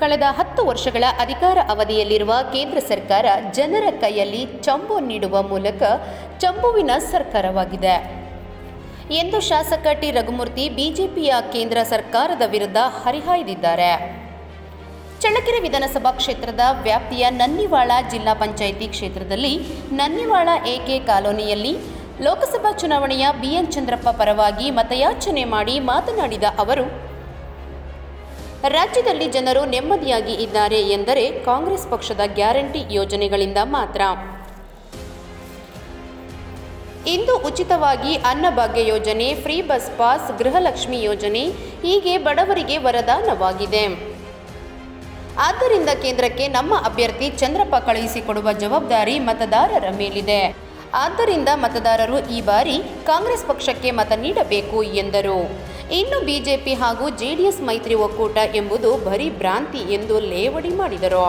ಕಳೆದ ಹತ್ತು ವರ್ಷಗಳ ಅಧಿಕಾರ ಅವಧಿಯಲ್ಲಿರುವ ಕೇಂದ್ರ ಸರ್ಕಾರ ಜನರ ಕೈಯಲ್ಲಿ ಚಂಬು ನೀಡುವ ಮೂಲಕ ಚಂಬುವಿನ ಸರ್ಕಾರವಾಗಿದೆ. ಎಂದು ಶಾಸಕ ಟಿ ರಘುಮೂರ್ತಿ ಬಿಜೆಪಿಯ ಕೇಂದ್ರ ಸರ್ಕಾರದ ವಿರುದ್ಧ ಹರಿಹಾಯ್ದಿದ್ದಾರೆ. ಚಳ್ಳಕೆರೆ ವಿಧಾನಸಭಾ ಕ್ಷೇತ್ರದ ವ್ಯಾಪ್ತಿಯ ನನ್ನಿವಾಳ ಜಿಲ್ಲಾ ಪಂಚಾಯಿತಿ ಕ್ಷೇತ್ರದಲ್ಲಿ ನನ್ನಿವಾಳ ಎಕೆ ಕಾಲೋನಿಯಲ್ಲಿ ಲೋಕಸಭಾ ಚುನಾವಣೆಯ ಬಿಎನ್ ಚಂದ್ರಪ್ಪ ಪರವಾಗಿ ಮತಯಾಚನೆ ಮಾಡಿ ಮಾತನಾಡಿದ ಅವರು ರಾಜ್ಯದಲ್ಲಿ ಜನರು ನೆಮ್ಮದಿಯಾಗಿ ಇದ್ದಾರೆ ಎಂದರೆ ಕಾಂಗ್ರೆಸ್ ಪಕ್ಷದ ಗ್ಯಾರಂಟಿ ಯೋಜನೆಗಳಿಂದ ಮಾತ್ರ. ಇಂದು ಉಚಿತವಾಗಿ ಅನ್ನಭಾಗ್ಯ ಯೋಜನೆ, ಫ್ರೀ ಬಸ್ ಪಾಸ್, ಗೃಹಲಕ್ಷ್ಮಿ ಯೋಜನೆ, ಹೀಗೆ ಬಡವರಿಗೆ ವರದಾನವಾಗಿದೆ. ಆದ್ದರಿಂದ ಕೇಂದ್ರಕ್ಕೆ ನಮ್ಮ ಅಭ್ಯರ್ಥಿ ಚಂದ್ರಪ್ಪ ಕಳುಹಿಸಿಕೊಡುವ ಜವಾಬ್ದಾರಿ ಮತದಾರರ ಮೇಲಿದೆ. ಆದ್ದರಿಂದ ಮತದಾರರು ಈ ಬಾರಿ ಕಾಂಗ್ರೆಸ್ ಪಕ್ಷಕ್ಕೆ ಮತ ನೀಡಬೇಕು ಎಂದರು. ಇನ್ನು ಬಿಜೆಪಿ ಹಾಗೂ ಜೆಡಿಎಸ್ ಮೈತ್ರಿ ಒಕ್ಕೂಟ ಎಂಬುದು ಬರೀ ಭ್ರಾಂತಿ ಎಂದು ಲೇವಡಿ ಮಾಡಿದರು.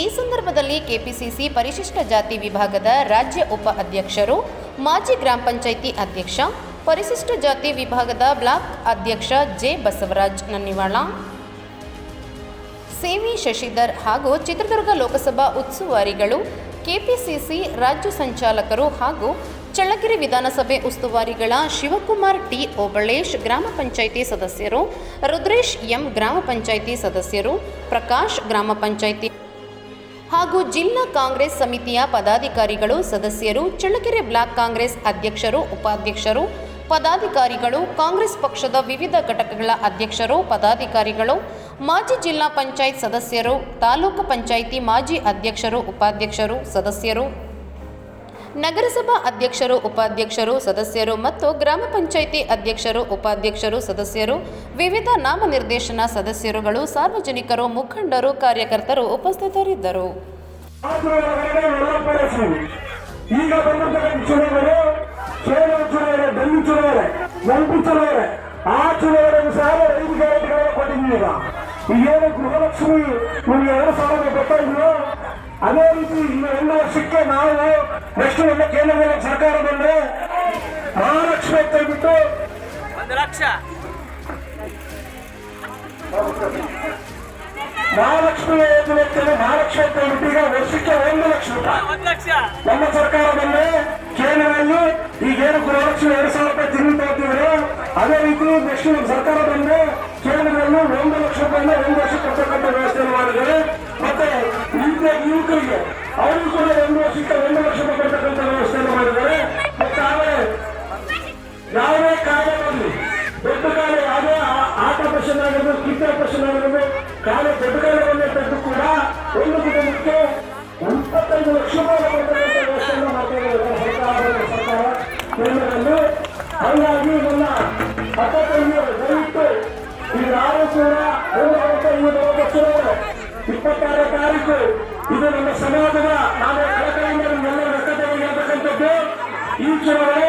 ಈ ಸಂದರ್ಭದಲ್ಲಿ ಕೆಪಿಸಿಸಿ ಪರಿಶಿಷ್ಟ ಜಾತಿ ವಿಭಾಗದ ರಾಜ್ಯ ಉಪ ಅಧ್ಯಕ್ಷರು, ಮಾಜಿ ಗ್ರಾಮ ಪಂಚಾಯಿತಿ ಅಧ್ಯಕ್ಷ, ಪರಿಶಿಷ್ಟ ಜಾತಿ ವಿಭಾಗದ ಬ್ಲಾಕ್ ಅಧ್ಯಕ್ಷ ಜೆ ಬಸವರಾಜ್ ನನ್ನಿವಾಳ ಸೇವಿ ಶಶಿಧರ್ ಹಾಗೂ ಚಿತ್ರದುರ್ಗ ಲೋಕಸಭಾ ಉಸ್ತುವಾರಿಗಳು, ಕೆಪಿಸಿಸಿ ರಾಜ್ಯ ಸಂಚಾಲಕರು ಹಾಗೂ ಚಳ್ಳಕೆರೆ ವಿಧಾನಸಭೆ ಉಸ್ತುವಾರಿಗಳ ಶಿವಕುಮಾರ್ ಟಿ ಓಬಳೇಶ್ ಗ್ರಾಮ ಪಂಚಾಯಿತಿ ಸದಸ್ಯರು, ರುದ್ರೇಶ್ ಎಂ ಗ್ರಾಮ ಪಂಚಾಯಿತಿ ಸದಸ್ಯರು, ಪ್ರಕಾಶ್ ಗ್ರಾಮ ಪಂಚಾಯಿತಿ ಹಾಗೂ ಜಿಲ್ಲಾ ಕಾಂಗ್ರೆಸ್ ಸಮಿತಿಯ ಪದಾಧಿಕಾರಿಗಳು ಸದಸ್ಯರು, ಚಳ್ಳಕೆರೆ ಬ್ಲಾಕ್ ಕಾಂಗ್ರೆಸ್ ಅಧ್ಯಕ್ಷರು, ಉಪಾಧ್ಯಕ್ಷರು, ಪದಾಧಿಕಾರಿಗಳು, ಕಾಂಗ್ರೆಸ್ ಪಕ್ಷದ ವಿವಿಧ ಘಟಕಗಳ ಅಧ್ಯಕ್ಷರು, ಪದಾಧಿಕಾರಿಗಳು, ಮಾಜಿ ಜಿಲ್ಲಾ ಪಂಚಾಯತ್ ಸದಸ್ಯರು, ತಾಲೂಕು ಪಂಚಾಯಿತಿ ಮಾಜಿ ಅಧ್ಯಕ್ಷರು, ಉಪಾಧ್ಯಕ್ಷರು, ಸದಸ್ಯರು ನಗರಸಭಾ ಅಧ್ಯಕ್ಷರು, ಉಪಾಧ್ಯಕ್ಷರು, ಸದಸ್ಯರು ಮತ್ತು ಗ್ರಾಮ ಪಂಚಾಯಿತಿ ಅಧ್ಯಕ್ಷರು, ಉಪಾಧ್ಯಕ್ಷರು, ಸದಸ್ಯರು, ವಿವಿಧ ನಾಮನಿರ್ದೇಶನ ಸದಸ್ಯರುಗಳು, ಸಾರ್ವಜನಿಕರು, ಮುಖಂಡರು, ಕಾರ್ಯಕರ್ತರು ಉಪಸ್ಥಿತರಿದ್ದರು. ಈಗ ಅದೇ ರೀತಿ ಇನ್ನು ಒಂದು ವರ್ಷಕ್ಕೆ ನಾವು ನೆಕ್ಸ್ಟ್ ನಮ್ಮ ಕೇಂದ್ರದಲ್ಲಿ ಸರ್ಕಾರ ಬಂದ್ರೆ ಮಹಾಲಕ್ಷ್ಮಿ ಅಂತ ಹೇಳ್ಬಿಟ್ಟು ಒಂದು ಲಕ್ಷ. ಮಹಾಲಕ್ಷ್ಮಿ ಯೋಜನೆ ಮಹಾಲಕ್ಷ್ಮಿ ಅಂತ ಹೇಳ್ಬಿಟ್ಟು ಈಗ ವರ್ಷಕ್ಕೆ ಒಂದು ಲಕ್ಷ ರೂಪಾಯಿ. ನಮ್ಮ ಸರ್ಕಾರ ಬಂದ್ರೆ ಕೇಂದ್ರದಲ್ಲಿ ಈಗೇನು ಗೃಹಲಕ್ಷ್ಮಿ ಎರಡು ಸಾವಿರ ರೂಪಾಯಿ ತಿಂಗಳು ತಗೋತಿದ್ರು ಅದೇ ರೀತಿ ನೆಕ್ಸ್ಟ್ ನಮ್ಮ ಸರ್ಕಾರ ಬಂದ್ರೆ ಕೇಂದ್ರದಲ್ಲಿ ಒಂದು ಲಕ್ಷ ರೂಪಾಯಿನ ಒಂದು ವರ್ಷ ಕೊಡ್ತಕ್ಕಂಥ ವ್ಯವಸ್ಥೆಯನ್ನು ಮಾಡಿದ್ದಾರೆ. ಯಾವುದೇ ಕಾಯಿಲೆ ದೊಡ್ಡ ಕಾಯಿಲೆ ಯಾವುದೇ ಆಟ ಪ್ರಶ್ನೆ ಆಗಿರ್ಬೋದು ಕಿಡ್ನಿ ಪ್ರಶ್ನೆ ಆಗಿರ್ಬೋದು ಕಾಯಿಲೆ ದೊಡ್ಡ ಕಾಯಿಲೆ ತಂದು ಕೂಡ ಒಂದು ಕುಟುಂಬಕ್ಕೆ ಇಪ್ಪತ್ತೈದು ಲಕ್ಷ ರೂಪಾಯಿ ಹಾಗಾಗಿ ನನ್ನ ಹತ್ತೈದು ದಯವಿಟ್ಟು ಈಗ ಯಾರು ಕೂಡ ಒಂದು ಚುನಾವಣೆ ಇಪ್ಪತ್ತಾರನೇ ತಾರೀಕು. ಇದು ನಮ್ಮ ಸಮಾಜದ ನಾನು ಕಳಕಳಿಯಿಂದ ಈ ಚುನಾವಣೆ